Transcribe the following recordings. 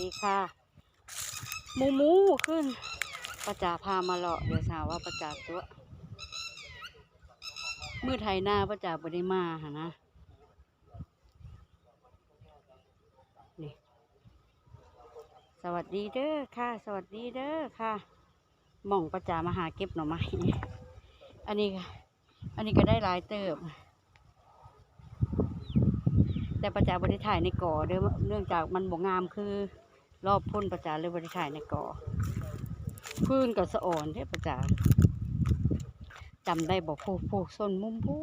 ดีค่ะ มูมูขึ้นประจาพามาเลาะเดี๋ยวสาวว่าประจาตัวมือไทยหน้าประจาบริมาหะนะนี่สวัสดีเด้อค่ะ สวัสดีเด้อค่ะหม่องประจามาหาเก็บหน่อไม้อันนี้ก็อันนี้ก็ได้หลายเติบ แต่ประจาบริถ่ายในก่อเด้อเนื่องจากมันบ่งามคือ รอบพ่นประจาเลยบริถ่ายในก่อพื้นกับสะอ่อนเด้ประจาจำได้บอกผูกผูกส้นมุมพู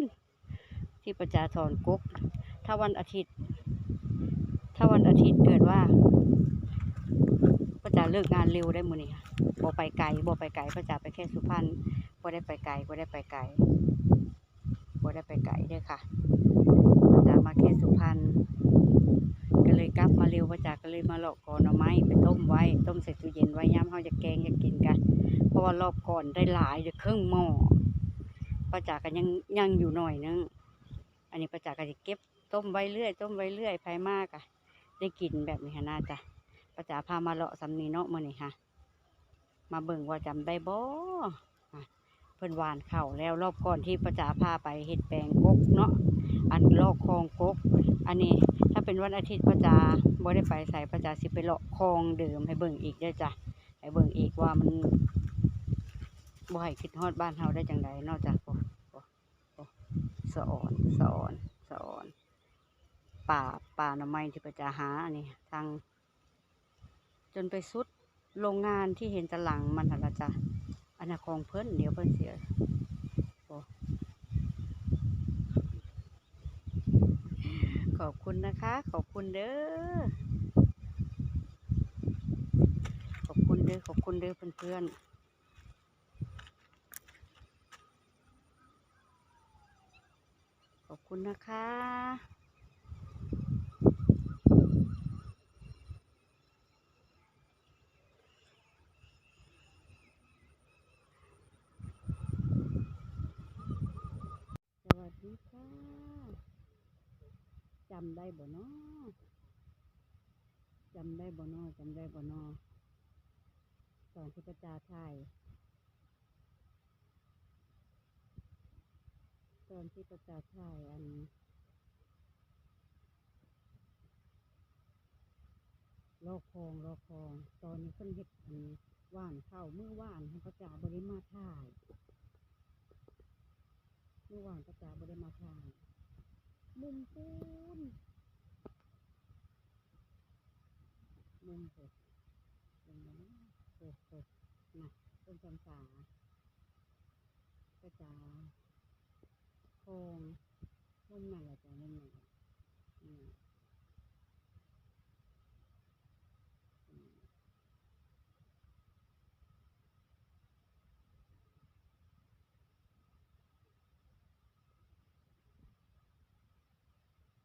นที่ประจาถอนกุ๊บถ้าวันอาทิตย์ ถ้าวันอาทิตย์เกิดว่า ประจาเลิกงานเร็วได้มือนี้ค่ะบ่ไปไกลบ่ไปไกลประจาไปแค่สุพรรณบ่ได้ไปไกลบ่ได้ไปไกลบ่ได้ไปไกลเด้อค่ะประจามาแค่สุพรรณ ก็เลยกลับมาเร็วประจากก็เลยมาเลาะก่อนเอาไม้ไปต้มไว้ ต้มใส่ตู้เย็นไว้ย้ำเขาจะแกงจะกินกัน เพราะว่ารอบก่อนได้หลายเดี๋ยวครึ่งหม้อประจากก็ยังยังอยู่หน่อยนึง อันนี้ประจากก็จะเก็บต้มไว้เรื่อย ต้มไว้เรื่อยภายมากอะได้กินแบบนี้น่าจะประจากพามาเลาะสำนีเนาะมื่อนี้ค่ะ มาเบิ่งว่าจำได้บ่ เพิ่นหวานเข่าแล้วรอบก่อนที่ประจาพาไปเห็ดแปลงกกเนาะอันลอกคลองกก อันนี้ถ้าเป็นวันอาทิตย์ประจาบ่ได้ไปใส่ประจาสิไปเลาะคลองเดิมให้เบิ่งอีกได้จ้ะให้เบิ่งอีกว่ามันบ่ให้คิดฮอดบ้านเฮาได้จังใดนอกจากโอ้โอ้สะออนสะออนสะออนป่าป่าหน่อไม้ที่ประจาหาอันนี้ทาง จนไปสุดโรงงานที่เห็นตะหลังมันหันละจ้ะ อันน่ะของเพิ่นเดี๋ยวเพิ่นเสียขอบคุณนะคะ ขอบคุณเด้อ ขอบคุณเด้อ ขอบคุณเด้อเพื่อนๆขอบคุณนะคะ สวัสดีค่ะ จำได้บ่เนาะจำได้บ่เนาะจำได้บ่เนาะตอนที่ประจาไทยตอนที่ประจาไทยอันโลอกคลองโลอกคลอง ตอนนี้เพิ่นเฮ็ดอันว่านเข้าเมื่อว่านให้ประจาบริมาถ่ายเมื่อวานประจาบริมาถ่ายมุมปูน มเผ็ดตรงนั้นเผ็ดเผ็ดนะต้นจำปาประจาโคงมุมนั่นแหละจ้ะมุมนั่นแหละอืมอืม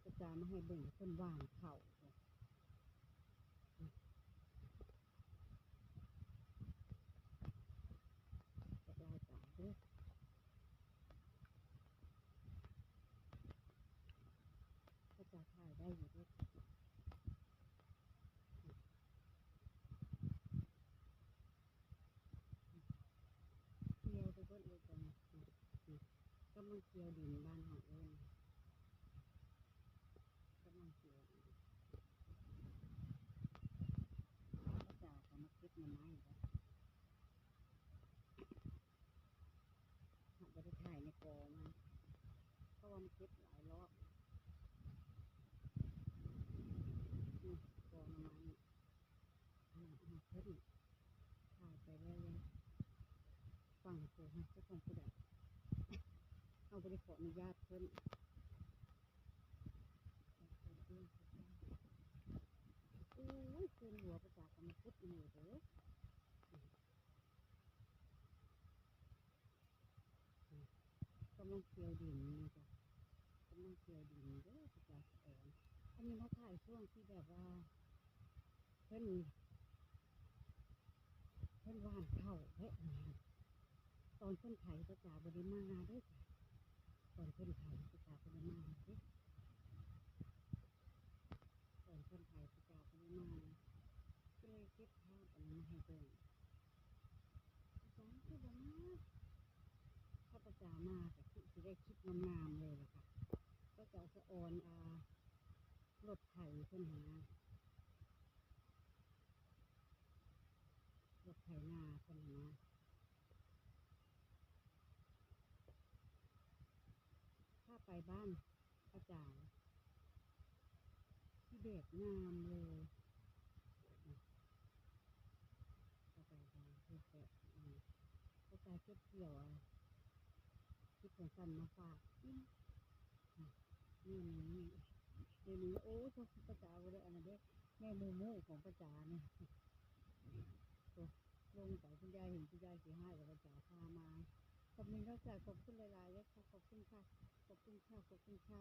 ประจามาให้เบ่งต้นว่านเข่าจ้ะอืมจะได้ตาเด้อประ จาถ่ายได้อยู่เด้วยเคียวไปเบิ่งเลยจ้ะนี่นี่นี่กำลังเคียวดินบ้านเฮาเอิ้นกำลังเคียวดินประจาก็มาเก็บหน่อไม้จ้ะ หักไปได้ถ่ายในกอมันเพราะว่ามันเก็บหลายรอบนี่กอหน่อไม้อ่าอ่าเพิ่นถ่ายไปแล้วยัง ฟังเสียงเจ้าของผู้ใดเอาไปขออนุญาตเพิ่นโอ้ยคืนหัวประจากรมพุดอยู่เด้อกำลังเคี่ยวดินนี่จ้ะกำลังเคี่ยวดินเด้อประจากแอนอันนี้มาถ่ายช่วงที่แบบว่า เพิ่นเพิ่นว่านเข้าเฮ้ย ตอนเพิ่นไถประจาบริมาเด้อจ้ะตอนเพิ่นไถประจาบริมาเด้อตอนเพิ่นไถประจาบริมาเก็บภาพอันนี้ให้เบิ่งอาจารย์คือว่าข้าพเจ้ามาแต่คือสิได้คลิปงามๆเลยล่ะค่ะก็จะสะออนอ่ารถไถเพิ่นหารถไถนาเพิ่นหาถ้า ไปบ้านอาจารย์ที่เด็กงามเลยก็ไปทางที่แปะอืมก็ไปเก็บเกี่ยวอะคิดถึงกันมาฝากอืมอ่นี่นี่เดี๋ยวนี้โอ้พวกประจาเลยอันนั้นเด้แม่มูมูของประจาเนี่ยลงไปคุณยายเห็นคุณยายสีห้ากับประจาพามา ขอบคุณครับจากขอบคุณหลายๆเลยค่ะขอบคุณค่ะ ขอบคุณค่ะ ขอบคุณค่ะ